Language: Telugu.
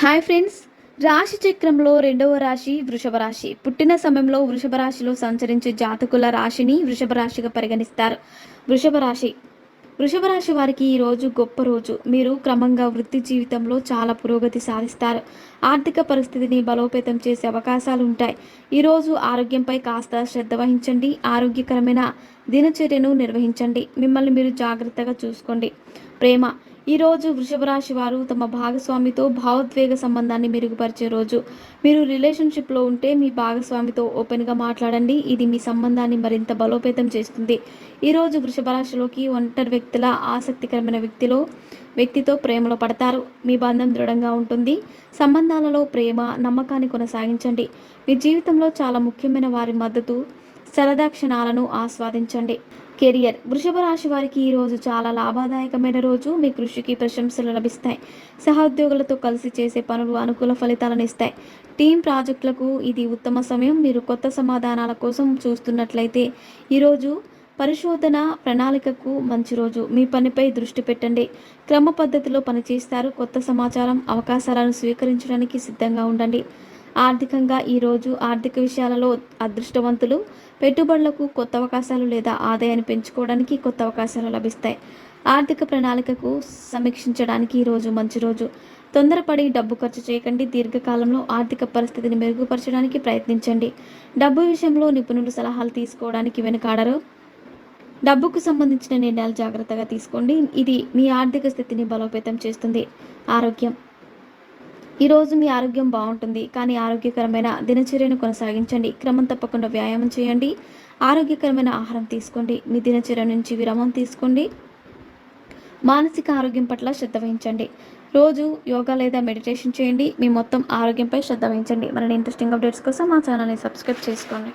Hi friends. రాశి చక్రంలో రెండవ రాశి వృషభ రాశి. పుట్టిన సమయంలో వృషభ రాశిలో సంచరించే జాతకుల రాశిని వృషభ రాశిగా పరిగణిస్తారు. వృషభ రాశి. వృషభ రాశి వారికి ఈ రోజు గొప్ప రోజు. మీరు క్రమంగా వృత్తి జీవితంలో చాలా పురోగతి సాధిస్తారు. ఆర్థిక పరిస్థితిని బలోపేతం చేసే అవకాశాలు ఉంటాయి. ఈరోజు ఆరోగ్యంపై కాస్త శ్రద్ధ వహించండి. ఆరోగ్యకరమైన దినచర్యను నిర్వహించండి. మిమ్మల్ని మీరు జాగ్రత్తగా చూసుకోండి. ప్రేమ. ఈరోజు వృషభ రాశి వారు తమ భాగస్వామితో భావోద్వేగ సంబంధాన్ని మెరుగుపరిచే రోజు. మీరు రిలేషన్షిప్లో ఉంటే మీ భాగస్వామితో ఓపెన్గా మాట్లాడండి. ఇది మీ సంబంధాన్ని మరింత బలోపేతం చేస్తుంది. ఈరోజు వృషభ రాశిలోకి ఒంటరి వ్యక్తుల ఆసక్తికరమైన వ్యక్తిలో వ్యక్తితో ప్రేమలో పడతారు. మీ బంధం దృఢంగా ఉంటుంది. సంబంధాలలో ప్రేమ నమ్మకాన్ని కొనసాగించండి. మీ జీవితంలో చాలా ముఖ్యమైన వారి మద్దతు సరదా క్షణాలను ఆస్వాదించండి. కెరియర్. వృషభ రాశి వారికి ఈరోజు చాలా లాభదాయకమైన రోజు. మీ కృషికి ప్రశంసలు లభిస్తాయి. సహోద్యోగులతో కలిసి చేసే పనులు అనుకూల ఫలితాలను ఇస్తాయి. టీం ప్రాజెక్టులకు ఇది ఉత్తమ సమయం. మీరు కొత్త సమాధానాల కోసం చూస్తున్నట్లయితే ఈరోజు పరిశోధన ప్రణాళికకు మంచి రోజు. మీ పనిపై దృష్టి పెట్టండి. క్రమ పద్ధతిలో పనిచేస్తారు. కొత్త సమాచారం అవకాశాలను స్వీకరించడానికి సిద్ధంగా ఉండండి. ఆర్థికంగా ఈరోజు ఆర్థిక విషయాలలో అదృష్టవంతులు. పెట్టుబడులకు కొత్త అవకాశాలు లేదా ఆదాయాన్ని పెంచుకోవడానికి కొత్త అవకాశాలు లభిస్తాయి. ఆర్థిక ప్రణాళికకు సమీక్షించడానికి ఈరోజు మంచి రోజు. తొందరపడి డబ్బు ఖర్చు చేయకండి. దీర్ఘకాలంలో ఆర్థిక పరిస్థితిని మెరుగుపరచడానికి ప్రయత్నించండి. డబ్బు విషయంలో నిపుణులు సలహాలు తీసుకోవడానికి వెనుకాడరు. డబ్బుకు సంబంధించిన నిర్ణయాలు జాగ్రత్తగా తీసుకోండి. ఇది మీ ఆర్థిక స్థితిని బలోపేతం చేస్తుంది. ఆరోగ్యం. ఈరోజు మీ ఆరోగ్యం బాగుంటుంది కానీ ఆరోగ్యకరమైన దినచర్యను కొనసాగించండి. క్రమం తప్పకుండా వ్యాయామం చేయండి. ఆరోగ్యకరమైన ఆహారం తీసుకోండి. మీ దినచర్య నుంచి విరామం తీసుకోండి. మానసిక ఆరోగ్యం పట్ల శ్రద్ధ వహించండి. రోజు యోగా లేదా మెడిటేషన్ చేయండి. మీ మొత్తం ఆరోగ్యంపై శ్రద్ధ వహించండి. మరిన్ని ఇంట్రెస్టింగ్ అప్డేట్స్ కోసం మా ఛానల్ని సబ్స్క్రైబ్ చేసుకోండి.